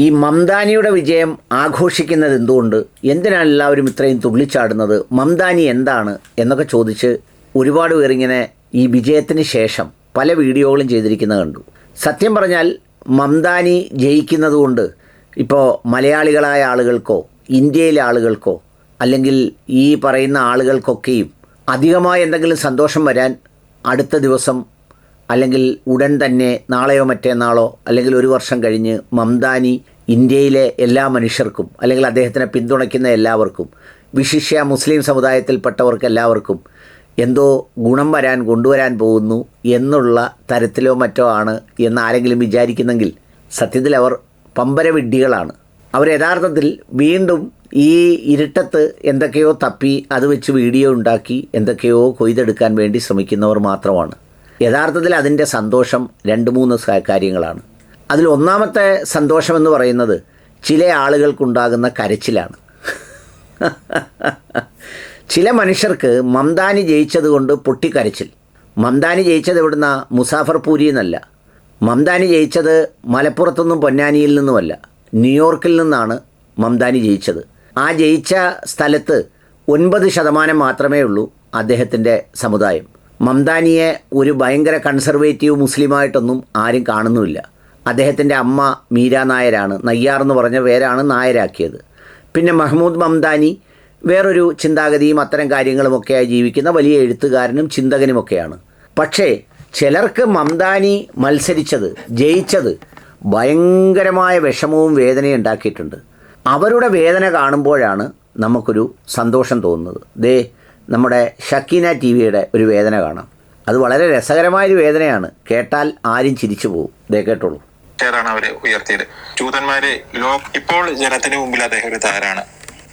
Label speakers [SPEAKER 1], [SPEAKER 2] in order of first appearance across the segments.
[SPEAKER 1] ഈ മംദാനിയുടെ വിജയം ആഘോഷിക്കുന്നത് എന്തുകൊണ്ട്? എന്തിനാണ് എല്ലാവരും ഇത്രയും തുള്ളിച്ചാടുന്നത്? മംദാനി എന്താണ്? എന്നൊക്കെ ചോദിച്ച് ഒരുപാട് പേരിങ്ങനെ ഈ വിജയത്തിന് ശേഷം പല വീഡിയോകളും ചെയ്തിരിക്കുന്നത് കണ്ടു. സത്യം പറഞ്ഞാൽ മംദാനി ജയിക്കുന്നത് കൊണ്ട് ഇപ്പോൾ മലയാളികളായ ആളുകൾക്കോ ഇന്ത്യയിലെ ആളുകൾക്കോ അല്ലെങ്കിൽ ഈ പറയുന്ന ആളുകൾക്കൊക്കെയും അധികമായി എന്തെങ്കിലും സന്തോഷം വരാൻ അടുത്ത ദിവസം അല്ലെങ്കിൽ ഉടൻ തന്നെ നാളെയോ മറ്റന്നാളോ അല്ലെങ്കിൽ ഒരു വർഷം കഴിഞ്ഞ് മംദാനി ഇന്ത്യയിലെ എല്ലാ മനുഷ്യർക്കും അല്ലെങ്കിൽ അദ്ദേഹത്തിനെ പിന്തുണയ്ക്കുന്ന എല്ലാവർക്കും വിശിഷ്യ മുസ്ലിം സമുദായത്തിൽപ്പെട്ടവർക്ക് എല്ലാവർക്കും എന്തോ ഗുണം വരാൻ കൊണ്ടുവരാൻ പോകുന്നു എന്നുള്ള തരത്തിലോ മറ്റോ ആണ് എന്ന് ആരെങ്കിലും വിചാരിക്കുന്നെങ്കിൽ സത്യത്തിൽ അവർ പമ്പര വിഡ്ഢികളാണ് അവർ യഥാർത്ഥത്തിൽ വീണ്ടും ഈ ഇരുട്ടത്ത് എന്തൊക്കെയോ തപ്പി അത് വെച്ച് വീഡിയോ ഉണ്ടാക്കി എന്തൊക്കെയോ കൊയ്തെടുക്കാൻ വേണ്ടി ശ്രമിക്കുന്നവർ മാത്രമാണ്. യഥാർത്ഥത്തിൽ അതിന്റെ സന്തോഷം രണ്ട് മൂന്ന് കാര്യങ്ങളാണ്. അതിൽ ഒന്നാമത്തെ സന്തോഷമെന്ന് പറയുന്നത് ചില ആളുകൾക്കുണ്ടാകുന്ന കരച്ചിലാണ്. ചില മനുഷ്യർക്ക് മംദാനി ജയിച്ചതുകൊണ്ട് പൊട്ടിക്കരച്ചിൽ. മംദാനി ജയിച്ചത് ഇവിടുന്ന് മുസാഫർപൂരി എന്നല്ല മംദാനി ജയിച്ചത് മലപ്പുറത്തുനിന്നും പൊന്നാനിയിൽ നിന്നുമല്ല. ന്യൂയോർക്കിൽ നിന്നാണ് മംദാനി ജയിച്ചത്. ആ ജയിച്ച സ്ഥലത്ത് ഒൻപത് ശതമാനം മാത്രമേ ഉള്ളൂ അദ്ദേഹത്തിന്റെ സമുദായം. മംദാനിയെ ഒരു ഭയങ്കര കൺസർവേറ്റീവ് മുസ്ലിമായിട്ടൊന്നും ആരും കാണുന്നുമില്ല. അദ്ദേഹത്തിന്റെ അമ്മ മീര നായരാണ്. നയ്യാർ എന്ന് പറഞ്ഞ പേരാണ് നായരാക്കിയത്. പിന്നെ മഹ്മൂദ് മംദാനി വേറൊരു ചിന്താഗതിയും അത്തരം കാര്യങ്ങളുമൊക്കെയായി ജീവിക്കുന്ന വലിയ എഴുത്തുകാരനും ചിന്തകനുമൊക്കെയാണ്. പക്ഷേ ചിലർക്ക് മംദാനി മത്സരിച്ചത് ജയിച്ചത് ഭയങ്കരമായ വിഷമവും വേദനയും ഉണ്ടാക്കിയിട്ടുണ്ട്. അവരുടെ വേദന കാണുമ്പോഴാണ് നമുക്കൊരു സന്തോഷം തോന്നുന്നത്. ദേ നമ്മുടെ ഷക്കീന ടി വിയുടെ ഒരു വേദന കാണാം. അത് വളരെ രസകരമായൊരു വേദനയാണ്. കേട്ടാൽ ആരും ചിരിച്ചു പോകും. ഇതേ കേട്ടോളൂ.
[SPEAKER 2] ഏതാണ് അവർ ഉയർത്തിയത്. ചൂതന്മാര് ലോ ഇപ്പോൾ ജനത്തിന് മുമ്പിൽ അദ്ദേഹം ഒരു താരാണ്.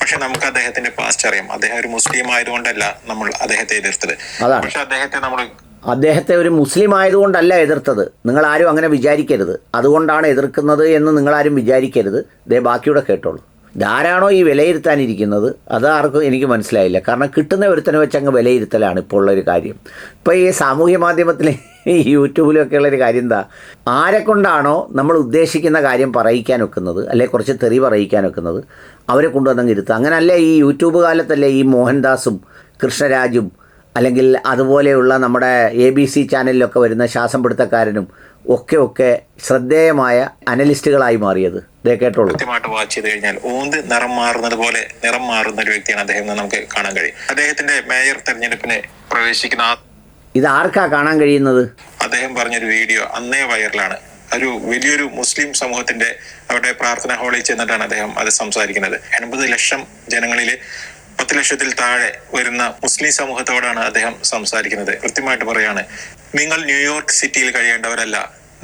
[SPEAKER 2] പക്ഷെ നമുക്ക് അദ്ദേഹത്തിന്റെ പാസ്റ്റ് അറിയാം. അദ്ദേഹം ഒരു മുസ്ലിം ആയതുകൊണ്ടല്ല നമ്മൾ അദ്ദേഹത്തെ എതിർത്തത്.
[SPEAKER 1] അതാണ്.
[SPEAKER 2] പക്ഷെ അദ്ദേഹത്തെ നമ്മൾ
[SPEAKER 1] അദ്ദേഹത്തെ ഒരു മുസ്ലിം ആയതുകൊണ്ടല്ല എതിർത്തത്. നിങ്ങൾ ആരും അങ്ങനെ വിചാരിക്കരുത്. അതുകൊണ്ടാണ് എതിർക്കുന്നത് എന്ന് നിങ്ങളാരും വിചാരിക്കരുത്. ദേ ബാക്കിയുടെ കേട്ടോളൂ. ഇതാരാണോ ഈ വിലയിരുത്താനിരിക്കുന്നത്? അത് ആർക്കും എനിക്ക് മനസ്സിലായില്ല. കാരണം കിട്ടുന്ന ഒരുത്തനെ വെച്ച് അങ്ങ് വിലയിരുത്തലാണ് ഇപ്പോൾ ഉള്ളൊരു കാര്യം. ഇപ്പോൾ ഈ സാമൂഹ്യ മാധ്യമത്തിൽ ഈ യൂട്യൂബിലൊക്കെ ഉള്ളൊരു കാര്യം എന്താ? ആരെ കൊണ്ടാണോ നമ്മൾ ഉദ്ദേശിക്കുന്ന കാര്യം പറയിക്കാൻ വെക്കുന്നത് അല്ലെങ്കിൽ കുറച്ച് തെറി പറയിക്കാൻ വെക്കുന്നത് അവരെ കൊണ്ടുവന്നങ്ങ് ഇരുത്തുക. അങ്ങനല്ലേ ഈ യൂട്യൂബ് കാലത്തല്ലേ ഈ മോഹൻദാസും കൃഷ്ണരാജും അല്ലെങ്കിൽ അതുപോലെയുള്ള നമ്മുടെ എ ബി സി ചാനലിലൊക്കെ വരുന്ന ശ്വാസം പിടുത്തക്കാരനും ഒക്കെ ഒക്കെ ശ്രദ്ധേയമായ അനലിസ്റ്റുകളായി മാറിയത്. കേട്ടോളൂ.
[SPEAKER 2] കൃത്യമായിട്ട് വാച്ച് ചെയ്ത് കഴിഞ്ഞാൽ ഓന്ത് നിറം മാറുന്നത് പോലെ നിറം മാറുന്ന ഒരു വ്യക്തിയാണ് അദ്ദേഹം നമുക്ക് കാണാൻ കഴിയും. അദ്ദേഹത്തിന്റെ മേയർ തെരഞ്ഞെടുപ്പിന് പ്രവേശിക്കുന്ന
[SPEAKER 1] ഇത് ആർക്കാ കാണാൻ കഴിയുന്നത്?
[SPEAKER 2] അദ്ദേഹം പറഞ്ഞൊരു വീഡിയോ അന്നേ വൈറലാണ്. ഒരു വലിയൊരു മുസ്ലിം സമൂഹത്തിന്റെ അവരുടെ പ്രാർത്ഥന ഹാളിൽ ചെന്നിട്ടാണ് അദ്ദേഹം അത് സംസാരിക്കുന്നത്. എൺപത് ലക്ഷം ജനങ്ങളിൽ പത്ത് ലക്ഷത്തിൽ താഴെ വരുന്ന മുസ്ലിം സമൂഹത്തോടാണ് അദ്ദേഹം സംസാരിക്കുന്നത്. കൃത്യമായിട്ട് പറയാണ് നിങ്ങൾ ന്യൂയോർക്ക് സിറ്റിയിൽ കഴിയേണ്ടവരല്ല.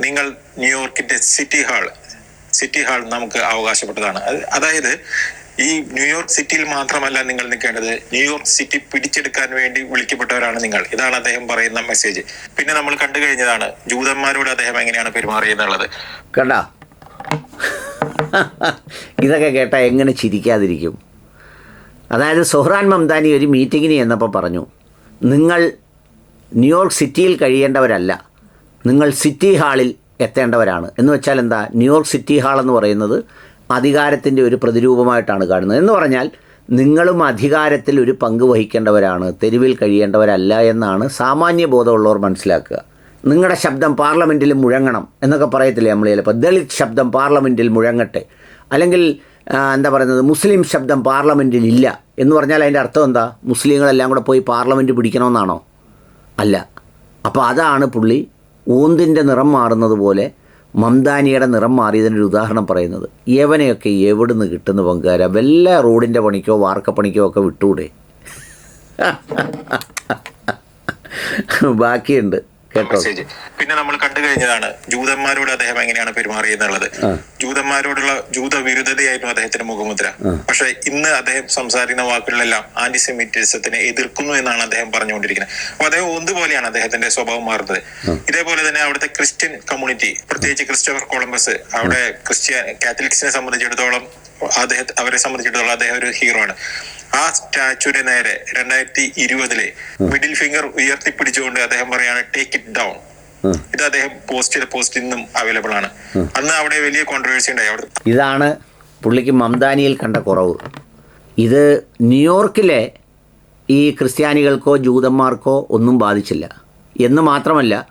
[SPEAKER 2] നിങ്ങൾ ന്യൂയോർക്കിന്റെ സിറ്റി ഹാൾ സിറ്റി ഹാൾ നമുക്ക് അവകാശപ്പെട്ടതാണ്. അതായത് ഈ ന്യൂയോർക്ക് സിറ്റിയിൽ മാത്രമല്ല നിങ്ങൾ നിൽക്കേണ്ടത്. ന്യൂയോർക്ക് സിറ്റി പിടിച്ചെടുക്കാൻ വേണ്ടി വിളിക്കപ്പെട്ടവരാണ് നിങ്ങൾ. ഇതാണ് അദ്ദേഹം പറയുന്ന മെസ്സേജ്. പിന്നെ നമ്മൾ കണ്ടു കഴിഞ്ഞതാണ് ജൂതന്മാരോട് അദ്ദേഹം എങ്ങനെയാണ് പെരുമാറിയെന്നുള്ളത്.
[SPEAKER 1] കണ്ട? ഇതൊക്കെ കേട്ടാ എങ്ങനെ ചിരിക്കാതിരിക്കും? അതായത് സുഹ്റാൻ മംദാനി ഒരു മീറ്റിങ്ങിന് ചെന്നപ്പോൾ പറഞ്ഞു നിങ്ങൾ ന്യൂയോർക്ക് സിറ്റിയിൽ കഴിയേണ്ടവരല്ല നിങ്ങൾ സിറ്റി ഹാളിൽ എത്തേണ്ടവരാണ്. എന്ന് വെച്ചാൽ എന്താ? ന്യൂയോർക്ക് സിറ്റി ഹാൾ എന്ന് പറയുന്നത് അധികാരത്തിന്റെ ഒരു പ്രതിരൂപമായിട്ടാണ് കാണുന്നത്. എന്ന് പറഞ്ഞാൽ നിങ്ങളും അധികാരത്തിൽ ഒരു പങ്ക് വഹിക്കേണ്ടവരാണ് തെരുവിൽ കഴിയേണ്ടവരല്ല എന്നാണ് സാമാന്യ ബോധമുള്ളവർ മനസ്സിലാക്കുക. നിങ്ങളുടെ ശബ്ദം പാർലമെന്റിൽ മുഴങ്ങണം എന്നൊക്കെ പറയത്തില്ലേ നമ്മൾ ചിലപ്പോൾ? ദളിത് ശബ്ദം പാർലമെന്റിൽ മുഴങ്ങട്ടെ. അല്ലെങ്കിൽ എന്താ പറയുന്നത്? മുസ്ലിം ശബ്ദം പാർലമെന്റിൽ ഇല്ല. എന്ന് പറഞ്ഞാൽ അതിന്റെ അർത്ഥം എന്താ? മുസ്ലിങ്ങളെല്ലാം കൂടെ പോയി പാർലമെന്റ് പിടിക്കണമെന്നാണോ? അല്ല. അപ്പോൾ അതാണ് പുള്ളി ഊന്തിന്റെ നിറം മാറുന്നത് പോലെ മംദാനിയുടെ നിറം മാറിയതിനൊരു ഉദാഹരണം പറയുന്നത്. യവനെയൊക്കെ എവിടുന്ന് കിട്ടുന്ന പങ്കുകാര വല്ല റോഡിന്റെ പണിക്കോ വാർക്കപ്പണിക്കോ ഒക്കെ വിട്ടൂടെ? ബാക്കിയുണ്ട്.
[SPEAKER 2] മെസ്സേജ് പിന്നെ നമ്മൾ കണ്ടു കഴിഞ്ഞതാണ് ജൂതന്മാരോട് അദ്ദേഹം എങ്ങനെയാണ് പെരുമാറിയെന്നുള്ളത്. ജൂതന്മാരോടുള്ള ജൂത വിരുദ്ധതയായിരുന്നു അദ്ദേഹത്തിന്റെ മുഖമുദ്ര. പക്ഷെ ഇന്ന് അദ്ദേഹം സംസാരിക്കുന്ന വാക്കുകളിലെല്ലാം ആന്റിസെമിറ്റിസത്തിനെ എതിർക്കുന്നു എന്നാണ് അദ്ദേഹം പറഞ്ഞുകൊണ്ടിരിക്കുന്നത്. അപ്പൊ അദ്ദേഹം ഒന്നുപോലെയാണ് അദ്ദേഹത്തിന്റെ സ്വഭാവം മാറുന്നത്. ഇതേപോലെ തന്നെ അവിടുത്തെ ക്രിസ്ത്യൻ കമ്മ്യൂണിറ്റി പ്രത്യേകിച്ച് ക്രിസ്റ്റഫർ കൊളംബസ് അവിടെ ക്രിസ്ത്യൻ കാത്തലിക്സിനെ സംബന്ധിച്ചിടത്തോളം അദ്ദേഹത്തെ അവരെ സംബന്ധിച്ചിടത്തോളം അദ്ദേഹം ഒരു ഹീറോ ആണ്. ആ സ്റ്റാച്ചുവിന് നേരെ രണ്ടായിരത്തി ഇരുപതിലെ മിഡിൽ ഫിംഗർ ഉയർത്തിപ്പിടിച്ചുകൊണ്ട് അദ്ദേഹം പറയാണ് ടേക്ക് ഇറ്റ് ഡൗൺ ഇത് അദ്ദേഹം പോസ്റ്റ് ചെയ്ത പോസ്റ്റ് ഇന്നും അവൈലബിൾ ആണ്. അന്ന് അവിടെ വലിയ കോൺട്രവേഴ്സി ഉണ്ടായി. അവിടെ
[SPEAKER 1] ഇതാണ് പുള്ളിക്ക് മംദാനിയിൽ കണ്ട കുറവ്. ഇത് ന്യൂയോർക്കിലെ ഈ ക്രിസ്ത്യാനികൾക്കോ ജൂതന്മാർക്കോ ഒന്നും ബാധിച്ചില്ല. എന്ന് മാത്രമല്ല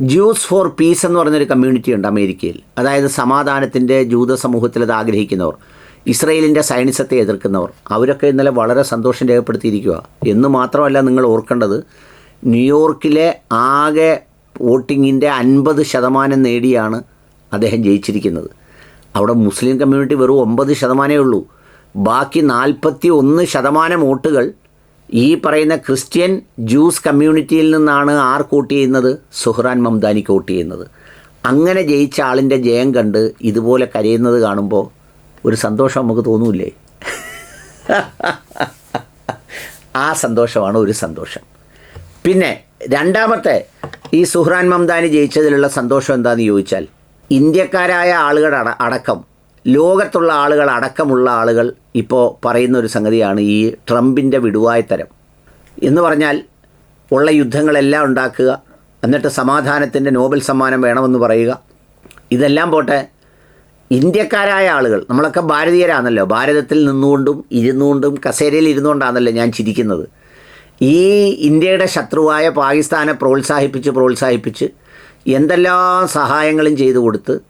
[SPEAKER 1] ജ്യൂസ് ഫോർ പീസ് എന്ന് പറഞ്ഞൊരു കമ്മ്യൂണിറ്റി ഉണ്ട് അമേരിക്കയിൽ. അതായത് സമാധാനത്തിന്റെ ജൂത സമൂഹത്തിൽ അത് ആഗ്രഹിക്കുന്നവർ. ഇസ്രയേലിന്റെ സൈനിസത്തെ എതിർക്കുന്നവർ. അവരൊക്കെ ഇന്നലെ വളരെ സന്തോഷം രേഖപ്പെടുത്തിയിരിക്കുക എന്ന് മാത്രമല്ല നിങ്ങൾ ഓർക്കേണ്ടത് ന്യൂയോർക്കിലെ ആകെ വോട്ടിങ്ങിന്റെ അൻപത് ശതമാനം നേടിയാണ് അദ്ദേഹം ജയിച്ചിരിക്കുന്നത്. അവിടെ മുസ്ലിം കമ്മ്യൂണിറ്റി വെറും ഒമ്പത് ശതമാനമേ ഉള്ളൂ. ബാക്കി നാൽപ്പത്തി ഒന്ന് ശതമാനം വോട്ടുകൾ ഈ പറയുന്ന ക്രിസ്ത്യൻ ജൂസ് കമ്മ്യൂണിറ്റിയിൽ നിന്നാണ് ആർ വോട്ട് ചെയ്യുന്നത്? സുഹ്റാൻ മംദാനിക്ക് വോട്ട് ചെയ്യുന്നത്. അങ്ങനെ ജയിച്ച ആളിന്റെ ജയം കണ്ട് ഇതുപോലെ കരയുന്നത് കാണുമ്പോൾ ഒരു സന്തോഷം നമുക്ക് തോന്നൂലേ ആ സന്തോഷമാണ് ഒരു സന്തോഷം. പിന്നെ രണ്ടാമത്തെ ഈ സുഹ്റാൻ മംദാനി ജയിച്ചതിലുള്ള സന്തോഷം എന്താണെന്ന് ചോദിച്ചാൽ ഇന്ത്യക്കാരായ ആളുകൾ അട അടക്കം ലോകത്തുള്ള ആളുകൾ അടക്കമുള്ള ആളുകൾ ഇപ്പോൾ പറയുന്ന ഒരു സംഗതിയാണ് ഈ ട്രംപിന്റെ വിടുവായത്തരം. എന്ന് പറഞ്ഞാൽ ഉള്ള യുദ്ധങ്ങളെല്ലാം ഉണ്ടാക്കുക എന്നിട്ട് സമാധാനത്തിന്റെ നോബൽ സമ്മാനം വേണമെന്ന് പറയുക ഇതെല്ലാം പോട്ടെ ഇന്ത്യക്കാരായ ആളുകൾ നമ്മളൊക്കെ ഭാരതീയരാണല്ലോ. ഭാരതത്തിൽ നിന്നുകൊണ്ടും ഇരുന്നുകൊണ്ടും കസേരയിൽ ഇരുന്നുകൊണ്ടാണല്ലോ ഞാൻ ചിരിക്കുന്നത്. ഈ ഇന്ത്യയുടെ ശത്രുവായ പാകിസ്ഥാനെ പ്രോത്സാഹിപ്പിച്ച് പ്രോത്സാഹിപ്പിച്ച് എന്തെല്ലാം സഹായങ്ങളും ചെയ്തു കൊടുത്ത്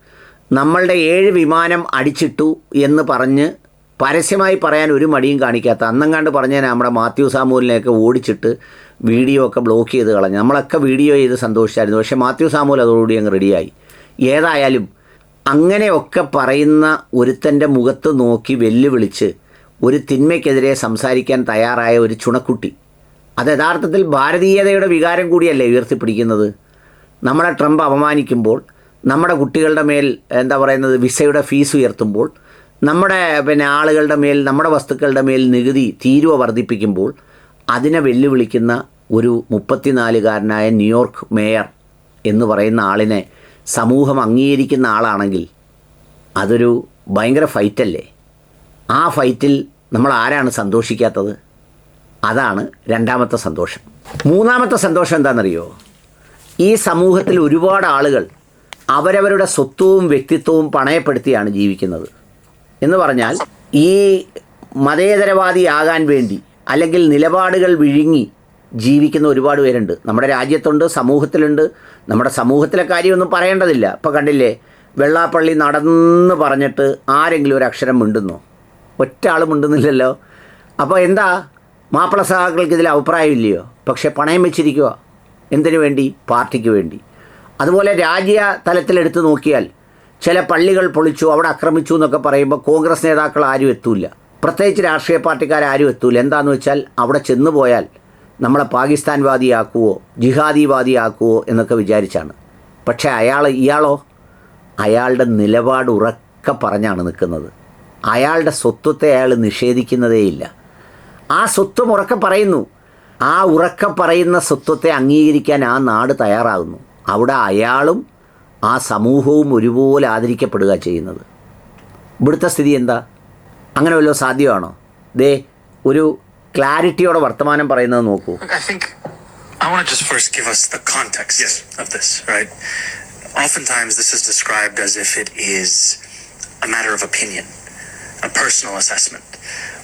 [SPEAKER 1] നമ്മളുടെ ഏഴ് വിമാനം അടിച്ചിട്ടു എന്ന് പറഞ്ഞ് പരസ്യമായി പറയാൻ ഒരു മടിയും കാണിക്കാത്ത അന്നങ്ങാണ്ട് പറഞ്ഞാൽ നമ്മുടെ മാത്യു സാമൂലിനെയൊക്കെ ഓടിച്ചിട്ട് വീഡിയോ ഒക്കെ ബ്ലോക്ക് ചെയ്ത് കളഞ്ഞു. നമ്മളൊക്കെ വീഡിയോ ചെയ്ത് സന്തോഷിച്ചായിരുന്നു. പക്ഷേ മാത്യു സാമൂൽ അതോടുകൂടി അങ്ങ് റെഡിയായി ഏതായാലും അങ്ങനെയൊക്കെ പറയുന്ന ഒരുത്തന്റെ മുഖത്ത് നോക്കി വെല്ലുവിളിച്ച് ഒരു തിന്മയ്ക്കെതിരെ സംസാരിക്കാൻ തയ്യാറായ ഒരു ചുണക്കുട്ടി. അത് യഥാർത്ഥത്തിൽ ഭാരതീയതയുടെ വികാരം കൂടിയല്ലേ ഉയർത്തിപ്പിടിക്കുന്നത്? നമ്മളെ ട്രംപ് അപമാനിക്കുമ്പോൾ നമ്മുടെ കുട്ടികളുടെ മേൽ എന്താ പറയുന്നത് വിസയുടെ ഫീസ് ഉയർത്തുമ്പോൾ നമ്മുടെ പിന്നെ ആളുകളുടെ മേൽ നമ്മുടെ വസ്തുക്കളുടെ മേൽ നികുതി തീരുവ വർദ്ധിപ്പിക്കുമ്പോൾ അതിനെ വെല്ലുവിളിക്കുന്ന ഒരു മുപ്പത്തിനാലുകാരനായ ന്യൂയോർക്ക് മേയർ എന്ന് പറയുന്ന ആളിനെ സമൂഹം അംഗീകരിക്കുന്ന ആളാണെങ്കിൽ അതൊരു ഭയങ്കര ഫൈറ്റല്ലേ? ആ ഫൈറ്റിൽ നമ്മൾ ആരാണ് സന്തോഷിക്കാത്തത്? അതാണ് രണ്ടാമത്തെ സന്തോഷം. മൂന്നാമത്തെ സന്തോഷം എന്താണെന്നറിയോ? ഈ സമൂഹത്തിൽ ഒരുപാട് ആളുകൾ അവരവരുടെ സ്വത്വവും വ്യക്തിത്വവും പണയപ്പെടുത്തിയാണ് ജീവിക്കുന്നത്. എന്ന് പറഞ്ഞാൽ ഈ മതേതരവാദിയാകാൻ വേണ്ടി അല്ലെങ്കിൽ നിലപാടുകൾ വിഴുങ്ങി ജീവിക്കുന്ന ഒരുപാട് പേരുണ്ട്. നമ്മുടെ രാജ്യത്തുണ്ട് സമൂഹത്തിലുണ്ട്. നമ്മുടെ സമൂഹത്തിലെ കാര്യമൊന്നും പറയേണ്ടതില്ല. ഇപ്പോൾ കണ്ടില്ലേ വെള്ളാപ്പള്ളി നടന്ന് പറഞ്ഞിട്ട് ആരെങ്കിലും ഒരു അക്ഷരം മിണ്ടുന്നു? ഒറ്റ ആൾ മിണ്ടുന്നില്ലല്ലോ. അപ്പോൾ എന്താ? മാപ്പിള സഹാക്കൾക്ക് ഇതിൽ അഭിപ്രായമില്ലയോ പക്ഷേ പണയം വെച്ചിരിക്കുക എന്തിനു വേണ്ടി? പാർട്ടിക്ക് വേണ്ടി. അതുപോലെ രാജ്യ തലത്തിലെടുത്ത് നോക്കിയാൽ ചില പള്ളികൾ പൊളിച്ചു അവിടെ ആക്രമിച്ചു എന്നൊക്കെ പറയുമ്പോൾ കോൺഗ്രസ് നേതാക്കൾ ആരും എത്തൂല. പ്രത്യേകിച്ച് രാഷ്ട്രീയ പാർട്ടിക്കാരും എത്തൂല. എന്താണെന്ന് വെച്ചാൽ അവിടെ ചെന്ന് പോയാൽ നമ്മളെ പാകിസ്ഥാൻവാദിയാക്കുവോ ജിഹാദിവാദിയാക്കുവോ എന്നൊക്കെ വിചാരിച്ചാണ്. പക്ഷേ അയാൾ ഇയാളോ? അയാളുടെ നിലപാട് ഉറക്കെ പറഞ്ഞാണ് നിൽക്കുന്നത്. അയാളുടെ സ്വത്വത്തെ അയാൾ നിഷേധിക്കുന്നതേയില്ല ആ സ്വത്വം ഉറക്കെ പറയുന്നു. ആ ഉറക്കെ പറയുന്ന സ്വത്വത്തെ അംഗീകരിക്കാൻ ആ നാട് തയ്യാറാകുന്നു. അവിടെ അയാളും ആ സമൂഹവും ഒരുപോലെ ആദരിക്കപ്പെടുക ചെയ്യുന്നത്. ഇവിടുത്തെ സ്ഥിതി എന്താ? അങ്ങനെ വല്ലതും സാധ്യമാണോ? ദേ ഒരു ക്ലാരിറ്റിയോടെ വർത്തമാനം പറയുന്നത് നോക്കൂ
[SPEAKER 3] Look, I think I want to just first give us the context of this, right? Oftentimes, this is described as if it is a matter of opinion, a personal assessment.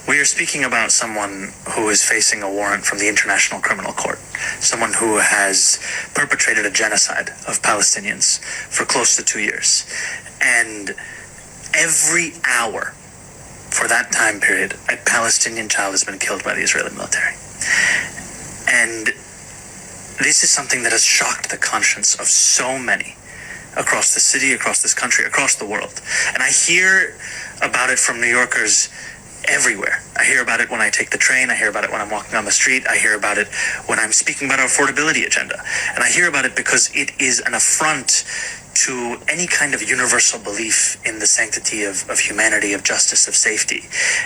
[SPEAKER 3] We are speaking about someone who is facing a warrant from the International Criminal Court, someone who has perpetrated a genocide of Palestinians for close to two years. And every hour for that time period, a Palestinian child has been killed by the Israeli military. And this is something that has shocked the conscience of so many across the city, across this country, across the world. And I hear about it from New Yorkers everywhere. I hear about it when I take the train. I hear about it when I'm walking on the street. I hear about it when I'm speaking about our affordability agenda. And I hear about it because it is an affront to any kind of universal belief in the sanctity of, of humanity, of justice, of safety.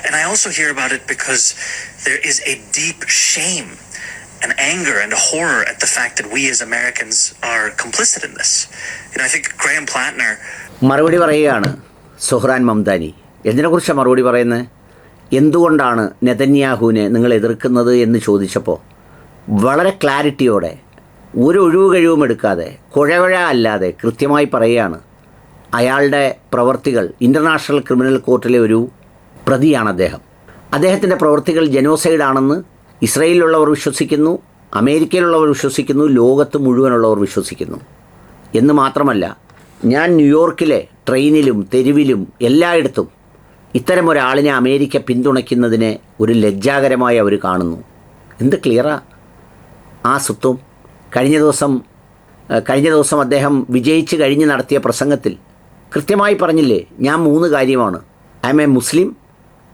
[SPEAKER 3] And I also hear about it because there is a deep shame and anger and horror at the fact that we as Americans are complicit in this. You know, I think Graham Plattner
[SPEAKER 1] മറുപടി പറയുകയാണ് സുഹ്റാൻ മംദാനി എന്തിനെക്കുറിച്ചാണ് മറുപടി പറയുന്നത് എന്തുകൊണ്ടാണ് നെതന്യാഹുവിനെ നിങ്ങൾ എതിർക്കുന്നത് എന്ന് ചോദിച്ചപ്പോൾ വളരെ ക്ലാരിറ്റിയോടെ ഒരു ഒഴിവ് കഴിവും എടുക്കാതെ കുഴവഴ അല്ലാതെ കൃത്യമായി പറയുകയാണ്. അയാളുടെ പ്രവർത്തികൾ ഇന്റർനാഷണൽ ക്രിമിനൽ കോർട്ടിലെ ഒരു പ്രതിയാണ് അദ്ദേഹം. അദ്ദേഹത്തിന്റെ പ്രവൃത്തികൾ ജനോസൈഡാണെന്ന് ഇസ്രയേലിലുള്ളവർ വിശ്വസിക്കുന്നു അമേരിക്കയിലുള്ളവർ വിശ്വസിക്കുന്നു ലോകത്ത് മുഴുവനുള്ളവർ വിശ്വസിക്കുന്നു. എന്ന് മാത്രമല്ല ഞാൻ ന്യൂയോർക്കിലെ ട്രെയിനിലും തെരുവിലും എല്ലായിടത്തും ഇത്തരം ഒരാളിനെ അമേരിക്ക പിന്തുണയ്ക്കുന്നതിനെ ഒരു ലജ്ജാകരമായി അവർ കാണുന്നു. എന്ത് ക്ലിയറാ? ആ സ്വത്വം കഴിഞ്ഞ ദിവസം കഴിഞ്ഞ ദിവസം അദ്ദേഹം വിജയിച്ച് കഴിഞ്ഞ് നടത്തിയ പ്രസംഗത്തിൽ കൃത്യമായി പറഞ്ഞില്ലേ ഞാൻ മൂന്ന് കാര്യമാണ്. I'm a Muslim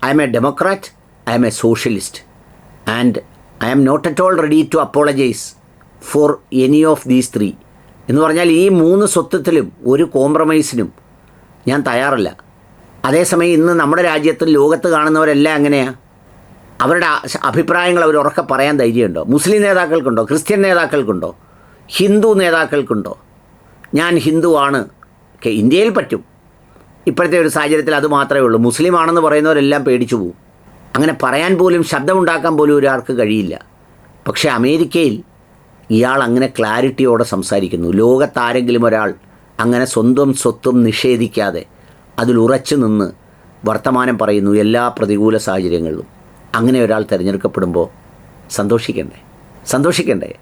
[SPEAKER 1] I'm a democrat I'm a socialist. And I'm not at all ready to apologise for any of these three. എന്ന് പറഞ്ഞാൽ ഈ മൂന്ന് സ്വത്വത്തിലും ഒരു കോംപ്രമൈസിനും ഞാൻ തയ്യാറല്ല. അതേസമയം ഇന്ന് നമ്മുടെ രാജ്യത്തും ലോകത്ത് കാണുന്നവരെല്ലാം എങ്ങനെയാണ് അവരുടെ അഭിപ്രായങ്ങൾ അവർ ഉറക്കെ പറയാൻ ധൈര്യമുണ്ടോ? മുസ്ലിം നേതാക്കൾക്കുണ്ടോ? ക്രിസ്ത്യൻ നേതാക്കൾക്കുണ്ടോ? ഹിന്ദു നേതാക്കൾക്കുണ്ടോ? ഞാൻ ഹിന്ദുവാണ്. ഇന്ത്യയിൽ പറ്റും. ഇപ്പോഴത്തെ ഒരു സാഹചര്യത്തിൽ അത് മാത്രമേ ഉള്ളൂ. മുസ്ലിം ആണെന്ന് പറയുന്നവരെല്ലാം പേടിച്ചു പോകും അങ്ങനെ പറയാൻ പോലും ശബ്ദമുണ്ടാക്കാൻ പോലും ഒരാൾക്ക് കഴിയില്ല. പക്ഷേ അമേരിക്കയിൽ ഇയാൾ അങ്ങനെ ക്ലാരിറ്റിയോടെ സംസാരിക്കുന്നു. ലോകത്താരെങ്കിലും ഒരാൾ അങ്ങനെ സ്വന്തം സ്വത്തും നിഷേധിക്കാതെ അതിൽ ഉറച്ചു നിന്ന് വർത്തമാനം പറയുന്നു എല്ലാ പ്രതികൂല സാഹചര്യങ്ങളിലും. അങ്ങനെ ഒരാൾ തിരഞ്ഞെടുക്കപ്പെടുമ്പോൾ സന്തോഷിക്കണ്ടേ? സന്തോഷിക്കണ്ടേ?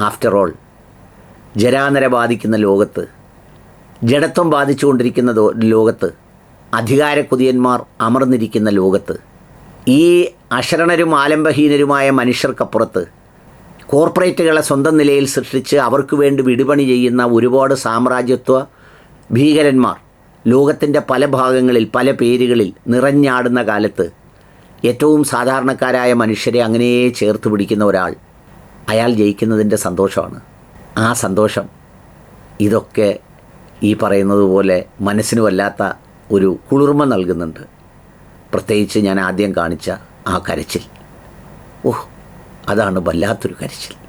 [SPEAKER 1] ആഫ്റ്റർ ഓൾ ജരാനര ബാധിക്കുന്ന ലോകത്ത് ജഡത്വം ബാധിച്ചുകൊണ്ടിരിക്കുന്ന ലോകത്ത് അധികാരക്കുതിയന്മാർ അമർന്നിരിക്കുന്ന ലോകത്ത് ഈ അശരണരും ആലംബഹീനരുമായ മനുഷ്യർക്കപ്പുറത്ത് കോർപ്പറേറ്റുകളെ സ്വന്തം നിലയിൽ സൃഷ്ടിച്ച് അവർക്ക് വേണ്ടി വിടുപണി ചെയ്യുന്ന ഒരുപാട് സാമ്രാജ്യത്വ ഭീകരന്മാർ ലോകത്തിന്റെ പല ഭാഗങ്ങളിൽ പല പേരുകളിൽ നിറഞ്ഞാടുന്ന കാലത്ത് ഏറ്റവും സാധാരണക്കാരായ മനുഷ്യരെ അങ്ങനെ ചേർത്ത് പിടിക്കുന്ന ഒരാൾ അയാൾ ജയിക്കുന്നതിന്റെ സന്തോഷമാണ്. ആ സന്തോഷം ഇതൊക്കെ ഈ പറയുന്നത് പോലെ മനസ്സിന് വല്ലാത്ത ഒരു കുളിർമ നൽകുന്നുണ്ട്. പ്രത്യേകിച്ച് ഞാൻ ആദ്യം കാണിച്ച ആ കരച്ചിൽ. ഓഹ് അതാണ് വല്ലാത്തൊരു കരച്ചിൽ.